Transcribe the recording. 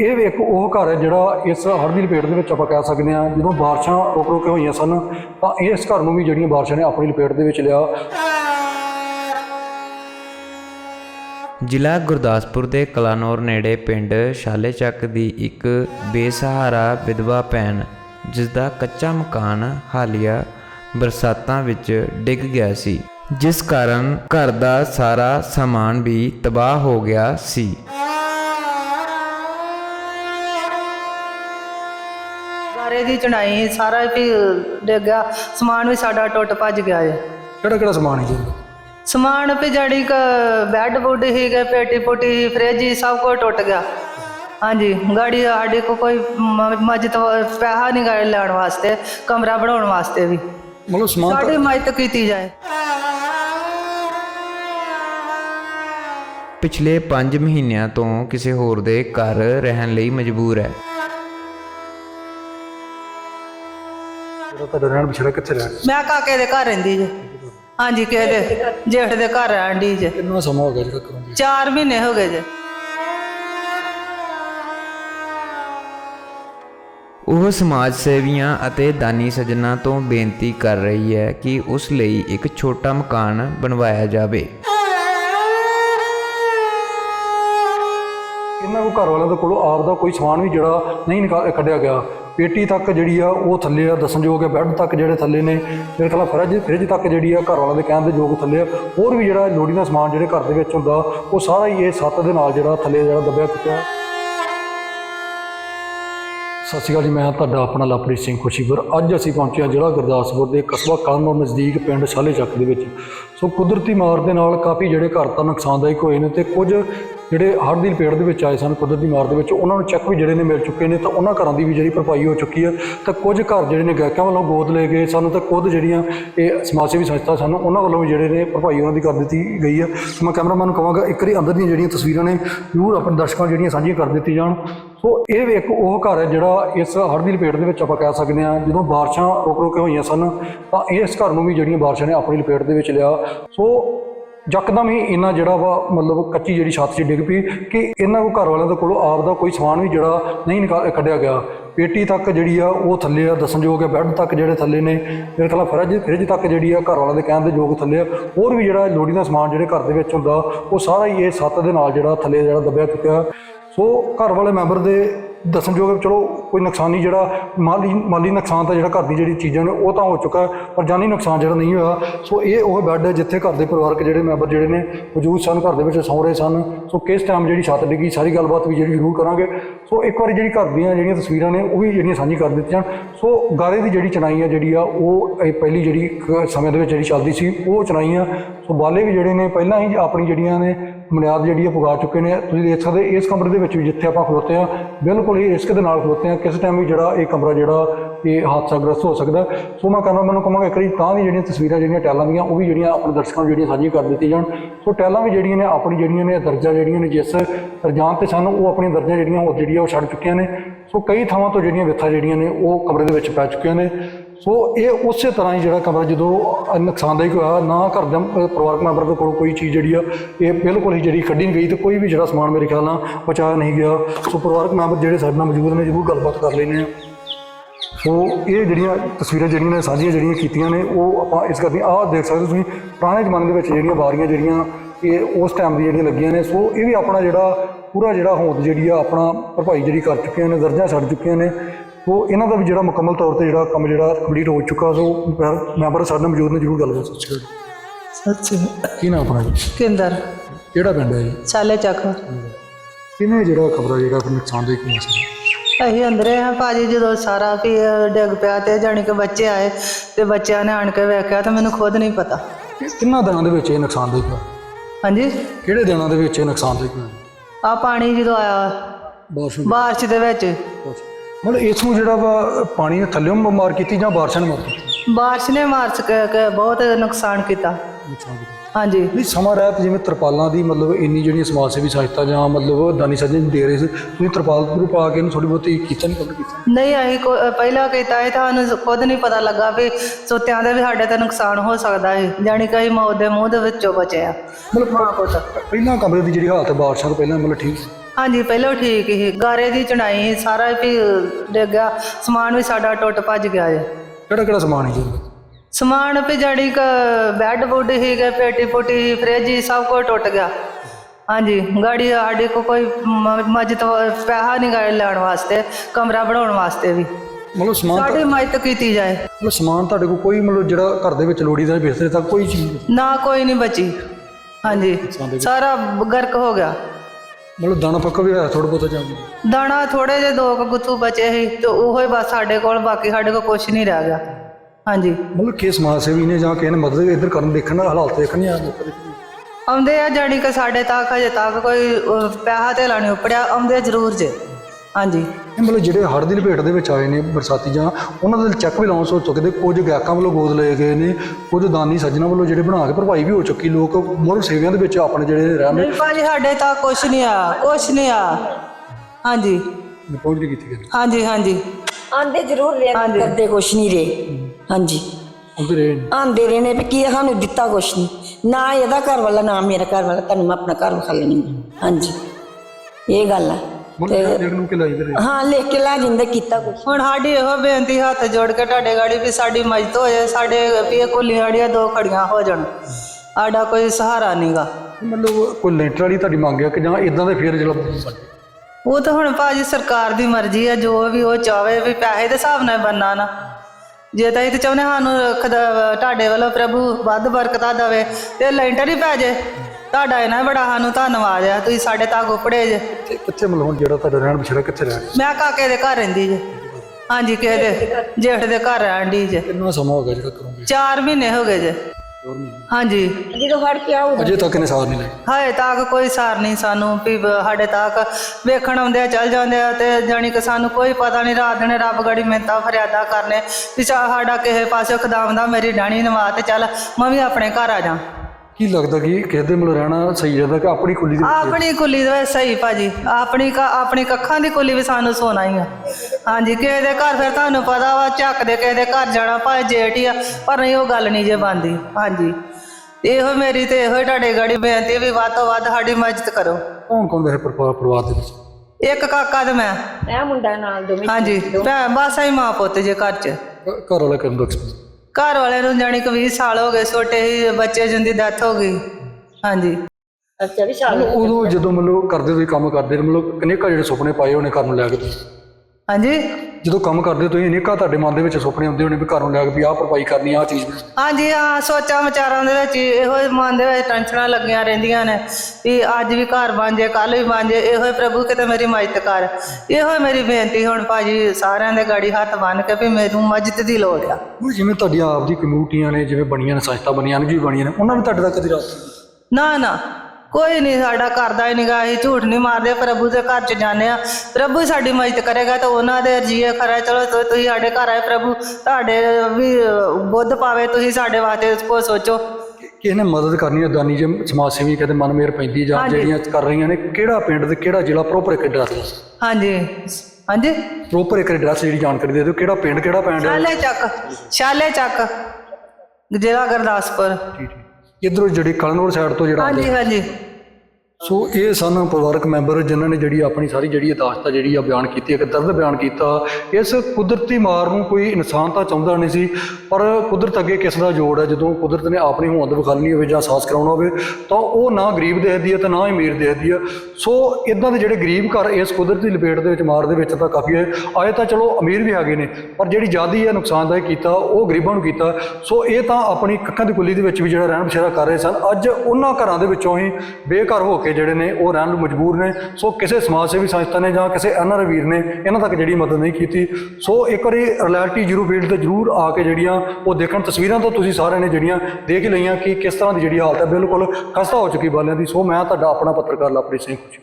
ਇਹ ਵੀ ਇੱਕ ਉਹ ਘਰ ਹੈ ਜਿਹੜਾ ਇਸ ਹੜ੍ਹ ਦੀ ਲਪੇਟ ਦੇ ਵਿੱਚ ਆਪਾਂ ਕਹਿ ਸਕਦੇ ਹਾਂ, ਜਦੋਂ ਬਾਰਿਸ਼ਾਂ ਰੁਕ ਰੁਕ ਕੇ ਹੋਈਆਂ ਸਨ, ਤਾਂ ਇਸ ਘਰ ਨੂੰ ਵੀ ਜਿਹੜੀਆਂ ਬਾਰਿਸ਼ਾਂ ਨੇ ਆਪਣੀ ਲਪੇਟ ਦੇ ਵਿੱਚ ਲਿਆ। ਜ਼ਿਲ੍ਹਾ ਗੁਰਦਾਸਪੁਰ ਦੇ ਕਲਾਨੌਰ ਨੇੜੇ ਪਿੰਡ ਸ਼ਾਲੇਚੱਕ ਦੀ ਇੱਕ ਬੇਸਹਾਰਾ ਵਿਧਵਾ ਭੈਣ ਜਿਸ ਦਾ ਕੱਚਾ ਮਕਾਨ ਹਾਲੀਆ ਬਰਸਾਤਾਂ ਵਿੱਚ ਡਿੱਗ ਗਿਆ ਸੀ, ਜਿਸ ਕਾਰਨ ਘਰ ਦਾ ਸਾਰਾ ਸਮਾਨ ਵੀ ਤਬਾਹ ਹੋ ਗਿਆ ਸੀ। ਗਾਰੇ ਦੀ ਚੜਾਈ ਸਾਰਾ ਵੀ ਡਿੱਗ ਗਿਆ। ਸਮਾਨ ਵੀ ਸਾਡਾ ਟੁੱਟ ਭੱਜ ਗਿਆ ਹੈ ਕਿਹੜਾ ਕਿਹੜਾ ਸਮਾਨ ਹੈ ਜੀ ਸਮਾਨ ਵੀ ਜੜੀ ਕ ਬੈੱਡ ਬੁੱਡ ਹੀ ਗਏ ਪੇਟੀ ਪੁੱਟੀ ਫਰਿੱਜ ਹੀ ਸਭ ਕੁਝ ਟੁੱਟ ਗਿਆ। ਹਾਂਜੀ ਗਾੜੀ ਸਾਡੇ ਕੋ ਕੋਈ ਮ- ਮਦਦ ਵ- ਪੈਸਾ ਨਹੀਂ ਗਾੜੀ ਲੈਣ ਵਾਸਤੇ ਕਮਰਾ ਬਣਾਉਣ ਵਾਸਤੇ ਵੀ। ਮਤਲਬ ਸਮਾਨ ਸਾਡੀ ਮਦਦ ਕੀਤੀ ਜਾਏ। ਪਿਛਲੇ 5 ਮਹੀਨਿਆਂ ਤੋਂ ਕਿਸੇ ਹੋਰ ਦੇ ਘਰ ਰਹਿਣ ਲਈ ਮਜਬੂਰ ਹੈ। ਜਿਹੜਾ ਤੁਹਾਡਾ ਰਹਿਣ ਪਿਛੜਾ ਕਿੱਥੇ ਰਹਿਣ ਮੈਂ ਕਾਕੇ ਦੇ ਘਰ ਰਹਿੰਦੀ ਜੇ। ਹਾਂਜੀ ਕਿਹਦੇ? ਜੇਠ ਦੇ ਘਰ ਦੀ ਜੇ। ਕਿੰਨਾ ਸਮਾਂ ਹੋ ਗਿਆ ਜਿਹੜਾ ਕਰੋਗੇ 4 ਮਹੀਨੇ ਹੋ ਗਏ ਜੇ। ਉਹ ਸਮਾਜ ਸੇਵੀਆਂ ਅਤੇ ਦਾਨੀ ਸੱਜਣਾ ਤੋਂ ਬੇਨਤੀ ਕਰ ਰਹੀ ਹੈ ਕਿ ਉਸ ਲਈ ਇੱਕ ਛੋਟਾ ਮਕਾਨ ਬਣਵਾਇਆ ਜਾਵੇ। ਇਹਨਾਂ ਕੋ ਘਰ ਵਾਲਿਆਂ ਦੇ ਕੋਲੋਂ ਆਪ ਦਾ ਕੋਈ ਸਮਾਨ ਵੀ ਜਿਹੜਾ ਨਹੀਂ ਨਿਕਾ- ਕੱਢਿਆ ਗਿਆ। ਪੇਟੀ ਤੱਕ ਜਿਹੜੀ ਆ, ਉਹ ਥੱਲੇ ਆ, ਦੱਸਣਯੋਗ ਹੈ, ਬੈੱਡ ਤੱਕ ਜਿਹੜੇ ਥੱਲੇ ਨੇ, ਮੇਰੇ ਖਿਆਲ ਫਰਿੱਜ ਫਰਿੱਜ ਤੱਕ ਜਿਹੜੀ ਆ, ਘਰ ਵਾਲਿਆਂ ਦੇ ਕਹਿਣ ਦੇ ਯੋਗ ਥੱਲੇ ਆ। ਹੋਰ ਵੀ ਜਿਹੜਾ ਲੋੜੀਂਦਾ ਸਮਾਨ ਜਿਹੜੇ ਘਰ ਦੇ ਵਿੱਚ ਹੁੰਦਾ, ਉਹ ਸਾਰਾ ਹੀ ਇਹ ਸੱਤ ਦੇ ਨਾਲ ਜਿਹੜਾ ਥੱਲੇ ਜਿਹੜਾ ਦੱਬਿਆ ਪਿਆ ਸਤਿ ਸ਼੍ਰੀ ਅਕਾਲ ਜੀ, ਮੈਂ ਤੁਹਾਡਾ ਆਪਣਾ ਲਵਪ੍ਰੀਤ ਸਿੰਘ ਖੁਸ਼ੀਪੁਰ। ਅੱਜ ਅਸੀਂ ਪਹੁੰਚੇ ਹਾਂ ਜ਼ਿਲ੍ਹਾ ਗੁਰਦਾਸਪੁਰ ਦੇ ਕਸਬਾ ਕਲਮੋ ਨਜ਼ਦੀਕ ਪਿੰਡ ਸ਼ਾਲੇ ਚੱਕ ਦੇ ਵਿੱਚ। ਸੋ ਕੁਦਰਤੀ ਮਾਰ ਦੇ ਨਾਲ ਕਾਫੀ ਜਿਹੜੇ ਘਰ ਤਾਂ ਨੁਕਸਾਨਦਾਇਕ ਹੋਏ ਨੇ ਤੇ ਕੁਝ ਜਿਹੜੇ ਹੜ੍ਹ ਦੀ ਲਪੇਟ ਦੇ ਵਿੱਚ ਆਏ ਸਨ, ਕੁਦਰਤੀ ਮਾਰ ਦੇ ਵਿੱਚ, ਉਹਨਾਂ ਨੂੰ ਚੈੱਕ ਵੀ ਜਿਹੜੇ ਨੇ ਮਿਲ ਚੁੱਕੇ ਨੇ, ਤਾਂ ਉਹਨਾਂ ਘਰਾਂ ਦੀ ਵੀ ਜਿਹੜੀ ਭਰਪਾਈ ਹੋ ਚੁੱਕੀ ਹੈ। ਤਾਂ ਕੁਝ ਘਰ ਜਿਹੜੇ ਨੇ ਗਾਇਕਾਂ ਵੱਲੋਂ ਗੋਦ ਲਏ ਗਏ ਸਨ ਤੇ ਕੁਝ ਜਿਹੜੀਆਂ ਇਹ ਸਮਾਜ ਸੇਵੀ ਸੰਸਥਾ ਸਨ, ਉਹਨਾਂ ਵੱਲੋਂ ਵੀ ਜਿਹੜੇ ਨੇ ਭਰਪਾਈ ਉਹਨਾਂ ਦੀ ਕਰ ਦਿੱਤੀ ਗਈ ਹੈ। ਮੈਂ ਕੈਮਰਾਮੈਨ ਨੂੰ ਕਹਾਂਗਾ, ਇੱਕ ਵਾਰੀ ਅੰਦਰ ਦੀਆਂ ਜਿਹੜੀਆਂ ਤਸਵੀਰਾਂ ਨੇ, ਜ਼ਰੂਰ ਆਪਣੇ ਦਰਸ਼ਕਾਂ ਜਿਹੜੀਆਂ ਸਾਂਝੀਆਂ ਕਰ ਦਿੱਤੀ ਜਾਣ। ਸੋ ਇਹ ਇੱਕ ਉਹ ਘਰ ਹੈ ਜਿਹੜਾ ਇਸ ਹੜ੍ਹ ਦੀ ਲਪੇਟ ਦੇ ਵਿੱਚ ਆਪਾਂ ਕਹਿ ਸਕਦੇ ਹਾਂ, ਜਦੋਂ ਬਾਰਿਸ਼ਾਂ ਰੁਕ ਰੁਕ ਕੇ ਹੋਈਆਂ ਸਨ, ਤਾਂ ਇਸ ਘਰ ਨੂੰ ਵੀ ਜਿਹੜੀਆਂ ਬਾਰਿਸ਼ਾਂ ਨੇ ਆਪਣੀ ਲਪੇਟ ਦੇ ਵਿੱਚ ਲਿਆ। ਸੋ ਯਕਦਮ ਹੀ ਇਹਨਾਂ ਜਿਹੜਾ ਵਾ, ਮਤਲਬ ਕੱਚੀ ਜਿਹੜੀ ਛੱਤ 'ਚ ਡਿੱਗ ਪਈ ਕਿ ਇਹਨਾਂ ਕੋ ਘਰ ਵਾਲਿਆਂ ਦੇ ਕੋਲੋਂ ਆਪ ਦਾ ਕੋਈ ਸਮਾਨ ਵੀ ਜਿਹੜਾ ਨਹੀਂ ਨਿਕਾ- ਕੱਢਿਆ ਗਿਆ। ਪੇਟੀ ਤੱਕ ਜਿਹੜੀ ਆ, ਉਹ ਥੱਲੇ ਆ, ਦੱਸਣਯੋਗ ਹੈ, ਬੈੱਡ ਤੱਕ ਜਿਹੜੇ ਥੱਲੇ ਨੇ, ਮੇਰੇ ਖਿਆਲ ਫਰਿੱਜ ਫਰਿੱਜ ਤੱਕ ਜਿਹੜੀ ਆ ਘਰ ਵਾਲਿਆਂ ਦੇ ਕਹਿਣ ਦੇ ਯੋਗ ਥੱਲੇ ਆ। ਹੋਰ ਵੀ ਜਿਹੜਾ ਲੋੜੀਂਦਾ ਸਮਾਨ ਜਿਹੜੇ ਘਰ ਦੇ ਵਿੱਚ ਹੁੰਦਾ, ਉਹ ਸਾਰਾ ਹੀ ਇਹ ਛੱਤ ਦੇ ਨਾਲ ਜਿਹੜਾ ਥੱਲੇ ਜਿਹੜਾ ਦੱਬਿਆ ਚੁੱਕਿਆ। ਸੋ ਘਰ ਵਾਲੇ ਮੈਂਬਰ ਦੇ ਦੱਸਣਯੋਗ ਹੈ ਵੀ ਚਲੋ ਕੋਈ ਨੁਕਸਾਨੀ ਜਿਹੜਾ ਮਾਲੀ ਮਾਲੀ ਨੁਕਸਾਨ ਤਾਂ ਜਿਹੜਾ ਘਰ ਦੀ ਜਿਹੜੀ ਚੀਜ਼ਾਂ ਨੇ ਉਹ ਤਾਂ ਹੋ ਚੁੱਕਾ ਪਰ ਜਾਨੀ ਨੁਕਸਾਨ ਜਿਹੜਾ ਨਹੀਂ ਹੋਇਆ। ਸੋ ਇਹ ਉਹ ਬੈੱਡ ਹੈ ਜਿੱਥੇ ਘਰ ਦੇ ਪਰਿਵਾਰਕ ਜਿਹੜੇ ਮੈਂਬਰ ਜਿਹੜੇ ਨੇ ਮੌਜੂਦ ਸਨ, ਘਰ ਦੇ ਵਿੱਚ ਸੌਂ ਰਹੇ ਸਨ। ਸੋ ਕਿਸ ਟਾਈਮ ਜਿਹੜੀ ਛੱਤ ਡਿੱਗੀ, ਸਾਰੀ ਗੱਲਬਾਤ ਵੀ ਜਿਹੜੀ ਜ਼ਰੂਰ ਕਰਾਂਗੇ। ਸੋ ਇੱਕ ਵਾਰੀ ਜਿਹੜੀ ਘਰ ਦੀਆਂ ਜਿਹੜੀਆਂ ਤਸਵੀਰਾਂ ਨੇ, ਉਹ ਵੀ ਜਿਹੜੀਆਂ ਸਾਂਝੀ ਕਰ ਦਿੱਤੀਆਂ ਸੋ ਗਾਰੇ ਦੀ ਜਿਹੜੀ ਚਣਾਈ ਆ ਜਿਹੜੀ ਆ, ਉਹ ਇਹ ਪਹਿਲੀ ਜਿਹੜੀ ਕ- ਸਮੇਂ ਦੇ ਵਿੱਚ ਜਿਹੜੀ ਚੱਲਦੀ ਸੀ, ਉਹ ਚਣਾਈ ਆ ਸੋ ਬਾਲੇ ਵੀ ਜਿਹੜੇ ਨੇ, ਪਹਿਲਾਂ ਹੀ ਆਪਣੀ ਜਿਹੜੀਆਂ ਨੇ ਬੁਨਿਆਦ ਜਿਹੜੀ ਆ ਪੁਗਾ ਚੁੱਕੇ ਨੇ। ਤੁਸੀਂ ਦੇਖ ਸਕਦੇ ਇਸ ਕਮਰੇ ਦੇ ਵਿੱਚ ਵੀ ਜਿੱਥੇ ਆਪਾਂ ਖਲੋਤੇ ਆ ਬਿਲਕੁਲ ਹੀ ਰਿਸਕ ਦੇ ਨਾਲ ਖਲੋਤੇ ਆ ਕਿਸ ਟਾਈਮ ਵੀ ਜਿਹੜਾ ਇਹ ਕਮਰਾ, ਜਿਹੜਾ ਇਹ ਹਾਦਸਾਗ੍ਰਸਤ ਹੋ ਸਕਦਾ ਸੋ ਮੈਂ ਕਹਿੰਦਾ, ਮੈਨੂੰ ਕਹਾਂਗਾ ਇੱਕ ਵਾਰੀ ਤਾਂ ਦੀ ਜਿਹੜੀਆਂ ਤਸਵੀਰਾਂ, ਜਿਹੜੀਆਂ ਟੈਲਾਂ ਦੀਆਂ, ਉਹ ਵੀ ਜਿਹੜੀਆਂ ਆਪਣੇ ਦਰਸ਼ਕਾਂ ਨੂੰ ਜਿਹੜੀਆਂ ਸਾਂਝੀਆਂ ਕਰ ਦਿੱਤੀ ਜਾਣ। ਸੋ ਟੈਲਾਂ ਵੀ ਜਿਹੜੀਆਂ ਨੇ, ਆਪਣੀ ਜਿਹੜੀਆਂ ਨੇ, ਦਰਜਾ ਜਿਹੜੀਆਂ ਨੇ, ਜਿਸ ਰਜਾਨ ਤੇ ਸਾਨੂੰ, ਉਹ ਆਪਣੀਆਂ ਦਰਜਾਂ ਜਿਹੜੀਆਂ, ਉਹ ਜਿਹੜੀਆਂ ਉਹ ਛੱਡ ਚੁੱਕੀਆਂ ਨੇ। ਸੋ ਕਈ ਥਾਵਾਂ ਤੋਂ ਜਿਹੜੀਆਂ ਵਿਥਾਂ ਜਿਹੜੀਆਂ ਨੇ, ਉਹ ਕਮਰੇ ਦੇ ਵਿੱਚ ਪੈ ਚੁੱਕੀਆਂ ਨੇ। ਸੋ ਇਹ ਉਸੇ ਤਰ੍ਹਾਂ ਹੀ ਜਿਹੜਾ ਕਮਰਾ ਜਦੋਂ ਨੁਕਸਾਨਦਾਇਕ ਹੋਇਆ, ਨਾ ਘਰ ਦੇ ਪਰਿਵਾਰਕ ਮੈਂਬਰ ਦੇ ਕੋਲ ਕੋਈ ਚੀਜ਼ ਜਿਹੜੀ ਆ, ਇਹ ਬਿਲਕੁਲ ਹੀ ਜਿਹੜੀ ਕੱਢੀ ਨਹੀਂ ਗਈ ਤੇ ਕੋਈ ਵੀ ਜਿਹੜਾ ਸਮਾਨ ਮੇਰੇ ਖਿਆਲ ਨਾਲ ਬਚਾਇਆ ਨਹੀਂ ਗਿਆ। ਸੋ ਪਰਿਵਾਰਕ ਮੈਂਬਰ ਜਿਹੜੇ ਸਾਡੇ ਨਾਲ ਮੌਜੂਦ ਨੇ, ਜ਼ਰੂਰ ਗੱਲਬਾਤ ਕਰ ਲੈਂਦੇ ਆ ਸੋ ਇਹ ਜਿਹੜੀਆਂ ਤਸਵੀਰਾਂ ਜਿਹੜੀਆਂ ਨੇ, ਸਾਂਝੀਆਂ ਜਿਹੜੀਆਂ ਕੀਤੀਆਂ ਨੇ, ਉਹ ਆਪਾਂ ਇਸ ਕਰਕੇ, ਆਹ ਦੇਖ ਸਕਦੇ ਹੋ ਤੁਸੀਂ, ਪੁਰਾਣੇ ਜ਼ਮਾਨੇ ਦੇ ਵਿੱਚ ਜਿਹੜੀਆਂ ਬਾਰੀਆਂ ਜਿਹੜੀਆਂ, ਇਹ ਉਸ ਟਾਈਮ ਦੀ ਜਿਹੜੀਆਂ ਲੱਗੀਆਂ ਨੇ, ਸੋ ਇਹ ਵੀ ਆਪਣਾ ਜਿਹੜਾ, ਪੂਰਾ ਜਿਹੜਾ ਹੋਂਦ ਜਿਹੜੀ ਆ, ਆਪਣਾ ਭਰਪਾਈ ਜਿਹੜੀ ਕਰ ਚੁੱਕੀਆਂ ਨੇ, ਦਰਜਾ ਛੱਡ ਚੁੱਕੀਆਂ ਨੇ। ਸੋ ਇਹਨਾਂ ਦਾ ਵੀ ਜਿਹੜਾ ਮੁਕੰਮਲ ਤੌਰ ਤੇ ਜਿਹੜਾ ਕੰਮ ਜਿਹੜਾ ਕੰਪਲੀਟ ਹੋ ਚੁੱਕਾ ਸੋ ਮੈਂਬਰ- ਸਾਡੇ ਨਾਲ ਮੌਜੂਦ ਨੇ ਜ਼ਰੂਰ ਗੱਲਬਾਤ ਕਰ ਸਕਦੇ ਸੱਚੀ? ਕੀ ਨਾਮ ਆਪਣਾ ਜੀ? ਕਿੰਦਰ। ਕਿਹੜਾ ਪਿੰਡ ਹੈ ਜੀ? ਚਾਲੇ ਚੱਕ। ਕਿਵੇਂ ਜਿਹੜਾ ਖਬਰ ਜਿਹੜਾ ਕੋਈ ਨੁਕਸਾਨ ਦੇ ਕੀ ਸੀ ਅਸੀਂ ਅੰਦਰੇ ਹਾਂ ਭਾਜੀ ਜਦੋਂ ਸਾਰਾ ਵੀ ਡਿੱਗ ਪਿਆ ਤੇ ਜਾਣੀ ਕਿ ਬੱਚੇ ਆਏ ਤੇ ਬੱਚਿਆਂ ਨੇ ਆਣ ਕੇ ਵੇਖਿਆ ਤਾਂ ਮੈਨੂੰ ਖੁਦ ਨਹੀਂ ਪਤਾ। ਕਿੰਨਾ ਦਿਨਾਂ ਦੇ ਵਿੱਚ ਇਹ ਨੁਕਸਾਨ ਦੇ ਗਿਆ ਹਾਂਜੀ? ਕਿਹੜੇ ਦਿਨਾਂ ਦੇ ਵਿੱਚ ਇਹ ਨੁਕਸਾਨ ਦੇ ਗਿਆ ਆ ਪਾਣੀ ਜਦੋਂ ਆਇਆ ਬਾਰਿਸ਼ ਦੇ ਵਿੱਚ। ਮਤਲਬ ਇਸ ਨੂੰ ਜਿਹੜਾ ਵਾ ਪਾਣੀ ਨੇ ਥੱਲੇੋਂ ਮਾਰ ਕੀਤੀ ਜਾਂ ਬਾਰਿਸ਼ਾਂ ਨੇ ਮਾਰ ਕੀਤੀ? ਬਾਰਿਸ਼ ਨੇ ਮਾਰਚ ਕੇ ਕੇ ਬਹੁਤ ਨੁਕਸਾਨ ਕੀਤਾ। ਹਾਂਜੀ। ਨਹੀਂ ਸਮਾਂ ਰਹਿਤ ਜਿਵੇਂ ਤਰਪਾਲਾਂ ਦੀ ਮਤਲਬ ਇੰਨੀ ਜਿਹੜੀਆਂ ਸਮਾਜ ਸੇਵੀ ਸੰਸਥਾ ਜਾਂ ਮਤਲਬ ਦਾਨੀ ਸੱਜਣ ਦੇ ਰਹੇ ਸੀ ਤੁਸੀਂ ਤਰਪਾਲ ਨੂੰ ਪਾ ਕੇ ਇਹਨੂੰ ਥੋੜੀ ਬਹੁਤੀ ਕੀਤਾ ਨਹੀਂ ਕਵਰ ਕੀਤਾ? ਨਹੀਂ ਅਸੀਂ ਕੋ- ਪਹਿਲਾਂ ਕੀਤਾ ਹੈ ਤਾਂ ਸਾਨੂੰ ਖੁਦ ਨਹੀਂ ਪਤਾ ਲੱਗਾ ਵੀ ਸੋਤਿਆਂ ਦੇ ਵੀ ਸਾਡੇ ਤੇ ਨੁਕਸਾਨ ਹੋ ਸਕਦਾ ਹੈ ਜਾਣੀ ਕਿ ਅਸੀਂ ਮੌਤ ਦੇ ਮੂੰਹ ਦੇ ਵਿੱਚੋਂ ਬਚੇ ਆ। ਮਤਲਬ ਮਾਂ ਪੁੱਤ। ਪਹਿਲਾਂ ਕਮਰੇ ਦੀ ਜਿਹੜੀ ਹਾਲਤ ਹੈ ਬਾਰਿਸ਼ਾਂ ਤੋਂ ਪਹਿਲਾਂ ਮਤਲਬ ਠੀਕ ਸੀ? ਹਾਂਜੀ ਪਹਿਲਾਂ ਠੀਕ ਸੀ। ਗਾਰੇ ਦੀ ਚੜਾਈ ਸਾਰਾ ਵੀ ਡਿੱਗ ਗਿਆ। ਸਮਾਨ ਵੀ ਸਾਡਾ ਟੁੱਟ ਭੱਜ ਗਿਆ ਜੇ। ਕਿਹੜਾ ਕਿਹੜਾ ਸਮਾਨ ਹੈ ਜੀ ਸਮਾਨ ਵੀ ਜੜੀ ਕ ਬੈੱਡ ਬੁੱਡ ਸੀਗੇ ਪੇਟੀ ਪੁੱਟੀ ਫ੍ਰਿਜ ਹੀ ਸਭ ਕੁਝ ਟੁੱਟ ਗਿਆ। ਹਾਂਜੀ ਗਾੜੀ ਸਾਡੇ ਕੋ ਕੋਈ ਮ- ਮਦਦ ਵ- ਪੈਸਾ ਨਹੀਂ ਗਾ ਲੈਣ ਵਾਸਤੇ ਕਮਰਾ ਬਣਾਉਣ ਵਾਸਤੇ ਵੀ। ਮਤਲਬ ਸਮਾਨ ਤਾਂ- ਸਾਡੀ ਮਦਦ ਕੀਤੀ ਜਾਏ। ਮਤਲਬ ਸਮਾਨ ਤੁਹਾਡੇ ਕੋਲ ਕੋਈ ਮਤਲਬ ਜਿਹੜਾ ਘਰ ਦੇ ਵਿੱਚ ਲੋੜੀਂਦਾ ਬਿਸਤਰੇ ਤੱਕ ਕੋਈ ਚੀਜ਼। ਨਾ ਕੋਈ ਨਹੀਂ ਬਚੀ। ਹਾਂਜੀ ਸਾਰਾ ਗਰਕ ਹੋ ਗਿਆ। ਮਤਲਬ ਦਾਣਾ ਪੱਕਾ ਵੀ ਹੋਇਆ ਥੋੜਾ ਬਹੁਤਾ ਜਾਂ ਦਾਣਾ ਥੋੜੇ ਜਿਹੇ ਦੋ ਕੁ ਗੁੱਥੂ ਬਚੇ ਸੀ ਤੇ ਉਹੋ ਹੀ ਬਸ ਸਾਡੇ ਕੋਲ ਬਾਕੀ ਸਾਡੇ ਕੋਲ ਕੁਝ ਨਹੀਂ ਰਹਿ ਗਿਆ। ਹਾਂਜੀ। ਮਤਲਬ ਕਿ ਸਮਾਜ ਸੇਵੀ ਨੇ ਜਾਂ ਕਿਸੇ ਨੇ ਮਦਦ ਇੱਧਰ ਕਰਨ ਦੇਖਣ ਹਾਲਾਤ ਦੇਖਣ ਜਾਂ ਆਉਂਦੇ ਆ ਜਾਣੀ ਕਿ ਸਾਡੇ ਤੱਕ ਹਜੇ ਤੱਕ ਕੋਈ ਅਹ, ਪੈਸਾ ਤੇ ਲਾਣੀ ਉਪੜਿਆ ਆਉਂਦੇ ਜ਼ਰੂਰ ਜੇ। ਹਾਂਜੀ। ਇਹ ਮਤਲਬ ਜਿਹੜੇ ਹੜ੍ਹ ਦੀ ਲਪੇਟ ਦੇ ਵਿੱਚ ਆਏ ਨੇ ਬਰਸਾਤੀ ਜਾਂ ਉਹਨਾਂ ਦੇ ਚੈੱਕ ਵੀ ਲਾਉਣ ਸੋਚ ਚੁੱਕਦੇ ਕੁਝ ਗਾਇਕਾਂ ਵੱਲੋਂ ਗੋਦ ਲਏ ਗਏ ਨੇ ਕੁਝ ਦਾਨੀ ਸੱਜਣਾ ਵੱਲੋਂ ਜਿਹੜੇ ਬਣਾ ਕੇ ਭਰਪਾਈ ਵੀ ਹੋ ਚੁੱਕੀ ਲੋਕ ਮੁਰ ਸੇਵਿਆਂ ਦੇ ਵਿੱਚ ਆਪਣੇ ਜਿਹੜੇ ਰਹਿਣ ਨਹੀਂ ਭਾਜੀ ਸਾਡੇ ਤੱਕ ਕੁਛ ਨਹੀਂ ਆ ਕੁਛ ਨਹੀਂ ਆ। ਹਾਂਜੀ। ਨੇ ਪਹੁੰਚ ਨਹੀਂ ਕੀਤੀ ਗਈ ਹਾਂਜੀ ਹਾਂਜੀ। ਆਂਦੇ ਜ਼ਰੂਰ ਰਹੇ ਕਰਦੇ ਕੁਛ ਨਹੀਂ ਰਹੇ। ਹਾਂਜੀ। ਉਹਦੇ ਰਹੇ ਨੇ। ਆਂਦੇ ਰਹੇ ਨੇ ਵੀ ਕੀ ਸਾਨੂੰ ਦਿੱਤਾ ਕੁਛ ਨਹੀਂ। ਨਾ ਇਹਦਾ ਘਰ ਵਾਲਾ ਨਾ ਮੇਰਾ ਘਰ ਵਾਲਾ ਤੁਹਾਨੂੰ ਮੈਂ ਆਪਣਾ ਘਰ ਵਿਖਾ ਲੈਣੀ ਹਾਂਜੀ। ਇਹ ਗੱਲ ਆ। ਮਤਲਬ ਦੇਖ ਨੂੰ ਕਿ ਲਾਈ ਦੇ ਰਹੇ? ਹਾਂ ਲਿਖ ਕੇ ਲੈ ਜਿੰਦੇ ਕੀਤਾ ਕੁਛ। ਹੁਣ ਸਾਡੀ ਇਹੋ ਬੇਨਤੀ ਹੱਥ ਜੋੜ ਕੇ ਤੁਹਾਡੇ ਗਾੜੀ ਵੀ ਸਾਡੀ ਮਦਦ ਹੋ ਜਾਏ ਸਾਡੇ ਵੀ ਇਹ ਕੋਲੀਆਂ ਜਿਹੜੀਆਂ ਦੋ ਖੜੀਆਂ ਹੋ ਜਾਣ। ਸਾਡਾ ਕੋਈ ਸਹਾਰਾ ਨਹੀਂਗਾ ਮਤਲਬ ਕੋਈ ਲੈਂਟਰ ਵਾਲੀ ਤੁਹਾਡੀ ਮੰਗ ਹੈ ਕਿ ਜਾਂ ਇਦਾਂ ਦੇ ਫੇਰ ਜਿਹੜਾ ਉਹ ਤਾਂ ਹੁਣ ਭਾਜੀ ਸਰਕਾਰ ਦੀ ਮਰਜ਼ੀ ਆ ਜੋ ਵੀ ਉਹ ਚਾਵੇ ਵੀ ਪੈਸੇ ਦੇ ਹਿਸਾਬ ਨਾਲ ਬੰਨਾ ਨਾ। ਜੇ ਤਾਂ ਇਹ ਤੇ ਚਾਹੁੰਦੇ ਸਾਨੂੰ ਤੁਹਾਡੇ ਵੱਲੋਂ ਪ੍ਰਭੂ ਵੱਧ ਬਰਕਤਾਂ ਦੇਵੇ ਤੇ ਲੈਂਟਰ ਹੀ ਪੈ ਜੇ ਤੁਹਾਡਾ ਇਹਨਾਂ ਬੜਾ ਸਾਨੂੰ ਧੰਨਵਾਦ ਆ ਤੁਸੀਂ ਸਾਡੇ ਤੱਕ ਉਪੜੇ ਜੇ। ਕਿੱਥੇ ਕਿੱਥੇ ਮਤਲਬ ਹੁਣ ਜਿਹੜਾ ਤੁਹਾਡਾ ਰਹਿਣ ਬਸੇਰਾ ਕਿੱਥੇ ਰਹਿਣ ਮੈਂ ਕਾਕੇ ਦੇ ਘਰ ਰਹਿੰਦੀ ਜੇ। ਹਾਂਜੀ ਕਿਸੇ ਦੇ ਜੇਠ ਦੇ ਘਰ ਰਹਿਣ ਦੀ ਜੇ। ਕਿੰਨਾ ਸਮਾਂ ਹੋ ਗਿਆ ਜਿਹੜਾ ਕਰੋਗੇ? 4 ਮਹੀਨੇ ਹੋ ਗਏ ਜੇ। ਹਾਂਜੀ। ਜਦੋਂ ਫੜ ਕੇ ਆਉ ਅਜੇ ਤੱਕ ਇਹਨੇ ਸਾਰ ਨਹੀਂ ਲਈ ਹਾਏ ਤੱਕ ਕੋਈ ਸਾਰ ਨਹੀਂ ਸਾਨੂੰ ਵੀ ਬ- ਸਾਡੇ ਤੱਕ ਵੇਖਣ ਆਉਂਦੇ ਆ ਚੱਲ ਜਾਂਦੇ ਆ ਤੇ ਜਾਣੀ ਕਿ ਸਾਨੂੰ ਕੋਈ ਪਤਾ ਨਹੀਂ ਰਾਤ ਦਿਨ ਰੱਬ ਗੜੀ ਮਿੰਤਾ ਫਰਿਆਦਾ ਕਰਨੇ। ਵੀ ਚਾ ਸਾਡਾ ਕਿਸੇ ਪਾਸੇ ਖਦਾਮ ਦਾ ਮੇਰੀ ਡਾਣੀ ਨਵਾ ਤੇ ਚੱਲ ਮੈਂ ਵੀ ਆਪਣੇ ਘਰ ਆ ਜਾ ਕੀ ਲੱਗਦਾ ਕਿ ਕਿਸੇ ਦੇ ਮਤਲਬ ਰਹਿਣਾ ਸਹੀ ਰਹਿੰਦਾ ਕਿ ਆਪਣੀ ਖੁੱਲੀ ਦੀ ਆਪਣੀ ਕੁੱਲੀ ਦੇ ਸਹੀ ਭਾਜੀ। ਆਪਣੀ ਕ- ਆਪਣੀ ਕੱਖਾਂ ਦੀ ਕੁੱਲੀ ਵੀ ਸਾਨੂੰ ਸੋਨਾ ਹੀ ਆ। ਹਾਂਜੀ ਕਿਸੇ ਦੇ ਘਰ ਫਿਰ ਤੁਹਾਨੂੰ ਪਤਾ ਵਾ ਝੱਕ ਦੇ ਕਿਸੇ ਦੇ ਘਰ ਜਾਣਾ ਭਾਵੇਂ ਜੇਠ ਹੀ ਆ ਪਰ ਨਹੀਂ ਉਹ ਗੱਲ ਨਹੀਂ ਜੇ ਬੰਦੀ ਹਾਂਜੀ। ਇਹੋ ਮੇਰੀ ਤੇ ਇਹੋ ਤੁਹਾਡੇ ਗੜੀ ਬੇਨਤੀ ਵੀ ਵੱਧ ਤੋਂ ਵੱਧ ਸਾਡੀ ਮਦਦ ਕਰੋ। ਕੌਣ ਕੌਣ ਵੈਸੇ ਪਰਿਵਾਰ ਪਰਿਵਾਰ ਦੇ ਵਿੱਚ? ਇੱਕ ਕਾਕਾ ਤੇ ਮੈਂ। ਇਹ ਮੁੰਡਾ ਨਾਲ ਦੋਵੇਂ ਹਾਂਜੀ ਭੈਣ ਬਸ ਆਈ ਮਾਂ ਪੁੱਤ ਜੇ ਘਰ 'ਚ। ਘ- ਘਰ ਵਾਲਾ ਕਰਨ ਦਾ ਐਕਸਪੀਰੀਅੰਸ ਘਰ ਵਾਲੇ ਨੂੰ ਜਾਣੀ ਕਿ 20 ਸਾਲ ਹੋ ਗਏ ਛੋਟੇ ਹੀ ਬੱਚੇ ਜਿੰਦੀ ਡੈਥ ਹੋ ਗਈ। ਹਾਂਜੀ। ਅੱਛਾ ਵੀ ਸਾਲ ਉਦੋਂ ਜਦੋਂ ਮਤਲਬ ਕਰਦੇ ਤੁਸੀਂ ਕੰਮ ਕਰਦੇ ਮਤਲਬ ਅਨੇਕਾਂ ਜਿਹੜੇ ਸੁਪਨੇ ਪਾਏ ਹੋਣੇ ਘਰ ਨੂੰ ਲੈ ਕੇ ਤੁਸੀਂ? ਹਾਂਜੀ। ਜਦੋਂ ਕੰਮ ਕਰਦੇ ਤੁਸੀਂ ਅਨੇਕਾਂ ਤੁਹਾਡੇ ਮਨ ਦੇ ਵਿੱਚ ਸੁਪਨੇ ਆਉਂਦੇ ਹੋਣੇ ਵੀ ਘਰ ਲੈ ਕੇ ਵੀ ਆਹ ਭਰਪਾਈ ਕਰਨੀ ਆਹ ਚੀਜ਼। ਹਾਂਜੀ ਹਾਂ ਸੋਚਾਂ ਵਿਚਾਰਾਂ ਦੇ ਵਿੱਚ ਇਹੋ ਹੀ ਮਨ ਦੇ ਵਿੱਚ ਟੈਨਸ਼ਨਾਂ ਲੱਗੀਆਂ ਰਹਿੰਦੀਆਂ ਨੇ ਵੀ ਅੱਜ ਵੀ ਘਰ ਬਣ ਜੇ ਕੱਲ ਵੀ ਬਣ ਜੇ ਇਹੋ ਹੀ ਪ੍ਰਭੂ ਕਿਤੇ ਮੇਰੀ ਮਦਦ ਕਰ। ਇਹੋ ਹੀ ਮੇਰੀ ਬੇਨਤੀ ਹੁਣ ਭਾਜੀ ਸਾਰਿਆਂ ਦੇ ਗਾੜੀ ਹੱਥ ਬੰਨ ਕੇ ਵੀ ਮੈਨੂੰ ਮਦਦ ਦੀ ਲੋੜ ਆ। ਹੁਣ ਜਿਵੇਂ ਤੁਹਾਡੀਆਂ ਆਪ ਦੀ ਕਮਿਊਨਿਟੀਆਂ ਨੇ ਜਿਵੇਂ ਬਣੀਆਂ ਨੇ ਸੰਸਥਾ ਬਣੀਆਂ ਨੇ ਜੀ ਬਣੀਆਂ ਨੇ ਉਹਨਾਂ ਨੇ ਤੁਹਾਡੇ ਤੱਕ ਕਦੀ ਰਾਤ ਨਾ ਨਾ। ਕੋਈ ਨਹੀਂ ਸਾਡਾ ਕਰਦਾ ਹੀ ਨਿਗਾ ਅਸੀਂ ਝੂਠ ਨਹੀਂ ਮਾਰਦੇ ਪ੍ਰਭੂ ਦੇ ਘਰ ਚ ਜਾਂਦੇ ਆ ਪ੍ਰਭੂ ਸਾਡੀ ਮਦਦ ਕਰੇਗਾ ਤਾਂ ਉਹਨਾਂ ਦੇ ਜੀਏ ਖਰਾ ਚਲੋ ਤੁ- ਤੁਸੀਂ ਸਾਡੇ ਘਰ ਆਏ ਪ੍ਰਭੂ ਤੁਹਾਡੇ ਵੀ ਬੁੱਧ ਪਾਵੇ ਤੁਸੀਂ ਸਾਡੇ ਵਾਸਤੇ ਕੋ ਸੋਚੋ। ਕਿਸੇ ਨੇ ਮਦਦ ਕਰਨੀ ਹੈ? ਦਾਨੀ ਜੇ ਸਮਾਜ ਸੇਵੀ ਕਹਿੰਦੇ ਮਨ ਮੇਰ ਪੈਂਦੀ ਜਾਂ ਜਿਹੜੀਆਂ ਕਰ ਰਹੀਆਂ ਨੇ ਕਿਹੜਾ ਪਿੰਡ ਤੇ ਕਿਹੜਾ ਜ਼ਿਲ੍ਹਾ ਪ੍ਰੋਪਰ ਇੱਕ ਐਡਰੈਸ ਹਾਂਜੀ। ਹਾਂਜੀ? ਪ੍ਰੋਪਰ ਇੱਕ ਐਡਰੈਸ ਜਿਹੜੀ ਜਾਣਕਾਰੀ ਦੇ ਦਿਓ ਕਿਹੜਾ ਪਿੰਡ ਕਿਹੜਾ ਪਿੰਡ? ਹੈ ਸ਼ਾਲੇ ਚੱਕ ਸ਼ਾਲੇ ਚੱਕ ਜ਼ਿਲ੍ਹਾ ਗੁਰਦਾਸਪੁਰ। ਠੀਕ ਠੀਕ। ਇਧਰੋਂ ਜਿਹੜੀ ਕਲਨੌਰ ਸਾਈਡ ਤੋਂ ਜਿਹੜਾ ਹਾਂਜੀ ਹਾਂਜੀ। ਸੋ ਇਹ ਸਨ ਪਰਿਵਾਰਕ ਮੈਂਬਰ ਜਿਨ੍ਹਾਂ ਨੇ ਜਿਹੜੀ ਆਪਣੀ ਸਾਰੀ ਜਿਹੜੀ ਅਦਾਸਤਾ ਜਿਹੜੀ ਆ ਬਿਆਨ ਕੀਤੀ ਇੱਕ ਦਰਦ ਬਿਆਨ ਕੀਤਾ। ਇਸ ਕੁਦਰਤੀ ਮਾਰ ਨੂੰ ਕੋਈ ਇਨਸਾਨ ਤਾਂ ਚਾਹੁੰਦਾ ਨਹੀਂ ਸੀ, ਪਰ ਕੁਦਰਤ ਅੱਗੇ ਕਿਸ ਦਾ ਜੋੜ ਹੈ? ਜਦੋਂ ਕੁਦਰਤ ਨੇ ਆਪਣੀ ਹੋਂਦ ਵਿਖਾਲਣੀ ਹੋਵੇ ਜਾਂ ਸਾਹਸ ਕਰਾਉਣਾ ਹੋਵੇ, ਤਾਂ ਉਹ ਨਾ ਗਰੀਬ ਦੇਖਦੀ ਹੈ ਤੇ ਨਾ ਹੀ ਅਮੀਰ ਦੇਖਦੀ ਹੈ। ਸੋ ਇਦਾਂ ਦੇ ਜਿਹੜੇ ਗਰੀਬ ਘਰ ਇਸ ਕੁਦਰਤੀ ਲਪੇਟ ਦੇ ਵਿੱਚ ਮਾਰ ਦੇ ਵਿੱਚ ਤਾਂ ਕਾਫੀ ਹੈ। ਆਏ ਤਾਂ ਚਲੋ ਅਮੀਰ ਵੀ ਹੈਗੇ ਨੇ, ਪਰ ਜਿਹੜੀ ਜ਼ਿਆਦੀ ਹੈ ਨੁਕਸਾਨਦਾਇਕ ਕੀਤਾ, ਉਹ ਗਰੀਬਾਂ ਨੂੰ ਕੀਤਾ। ਸੋ ਇਹ ਤਾਂ ਆਪਣੀ ਕੱਖਾਂ ਦੀ ਕੁੱਲੀ ਦੇ ਵਿੱਚ ਵੀ ਜਿਹੜਾ ਰਹਿਣ ਬਸੇਰਾ ਕਰ ਰਹੇ ਸਨ। ਅੱਜ ਉਹਨਾਂ ਘਰਾਂ ਦੇ ਵਿੱਚੋਂ ਹੀ ਬੇਘਰ ਹੋ ਕੇ ਜਿਹੜੇ ਨੇ, ਉਹ ਰਹਿਣ ਨੂੰ ਮਜਬੂਰ ਨੇ। ਸੋ ਕਿਸੇ ਸਮਾਜ ਸੇਵੀ ਸੰਸਥਾ ਨੇ ਜਾਂ ਕਿਸੇ ਐਨਆਰ ਵੀਰ ਨੇ ਇਹਨਾਂ ਤੱਕ ਜਿਹੜੀ ਮਦਦ ਨਹੀਂ ਕੀਤੀ। ਸੋ ਇੱਕ ਵਾਰੀ ਰਿਐਲਿਟੀ ਜ਼ੀਰੋ ਫੀਲਡ ਤੇ ਜ਼ਰੂਰ ਆ ਕੇ ਜਿਹੜੀਆਂ, ਉਹ ਦੇਖਣ ਤਸਵੀਰਾਂ ਤੋਂ ਤੁਸੀਂ ਸਾਰਿਆਂ ਨੇ ਜਿਹੜੀਆਂ ਦੇਖ ਲਈਆਂ ਕਿ ਕਿਸ ਤਰ੍ਹਾਂ ਦੀ ਜਿਹੜੀ ਹਾਲਤ ਹੈ, ਬਿਲਕੁਲ ਖਸਤਾ ਹੋ ਚੁੱਕੀ ਬਾਲਿਆਂ ਦੀ। ਸੋ ਮੈਂ ਤੁਹਾਡਾ ਆਪਣਾ ਪੱਤਰਕਾਰ ਲਵਪ੍ਰੀਤ ਸਿੰਘ ਖੁਸ਼ੀ